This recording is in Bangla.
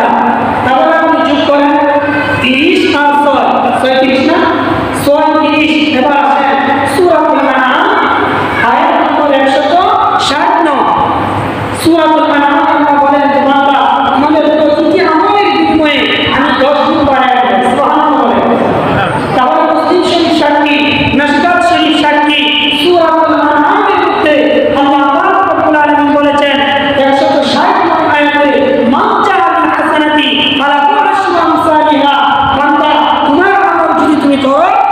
তিরিশটা তাহলে আপনি যোগ করেন তিরিশ আর ছয় ছয় Whoa!